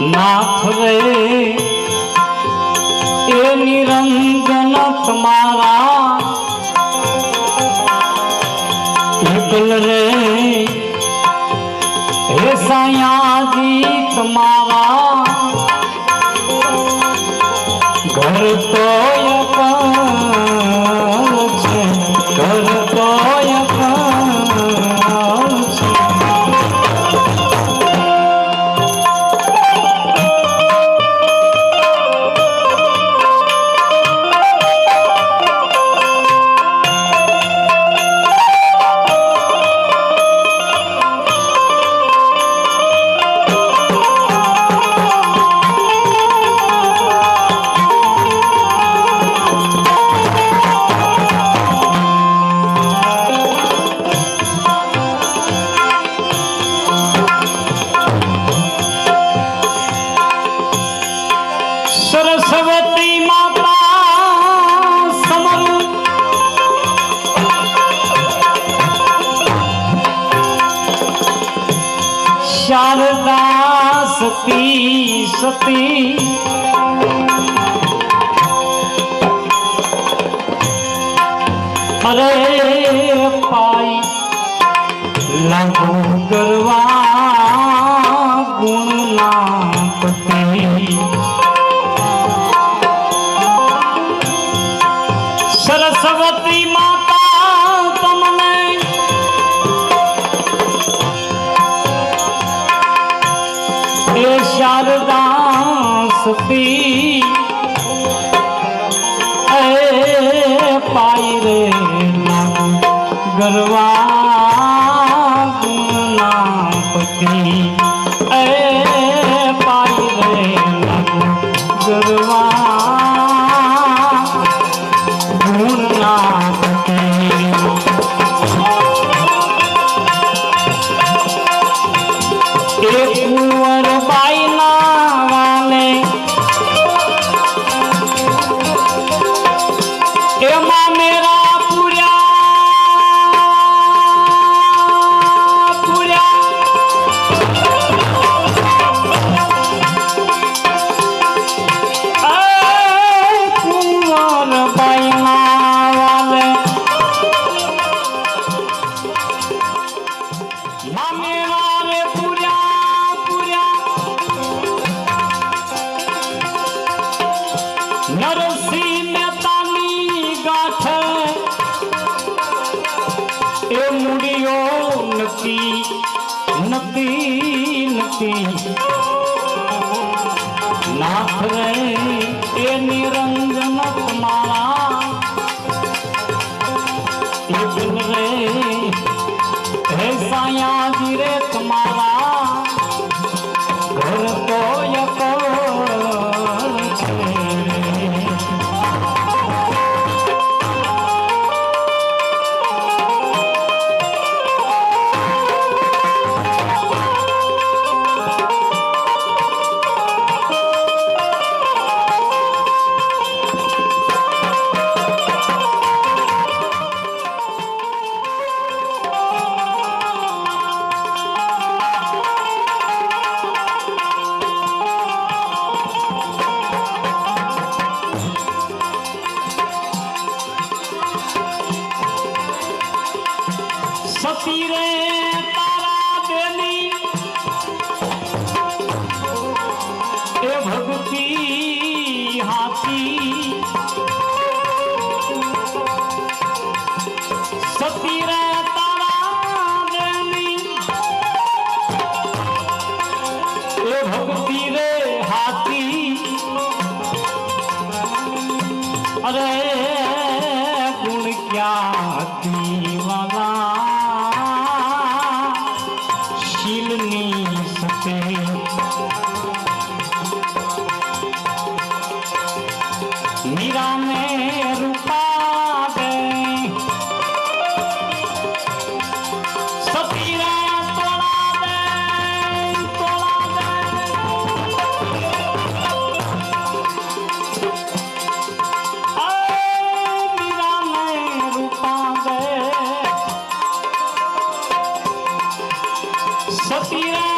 નાથ રે. એ નિરંજન તમારા એકલ રે. હે સયાજી તમારા ઘર તો શારદા સતી સતી. અરે પાઈ લાગુ કરવા ગુણના પતિ સરસ્વતી માતા હસતી પાઈ રે ગરવા அதை Sofia.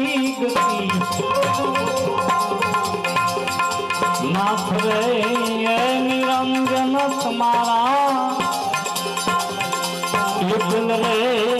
ગતિ નાથ રે નિરંજન તમારા યુગલ રે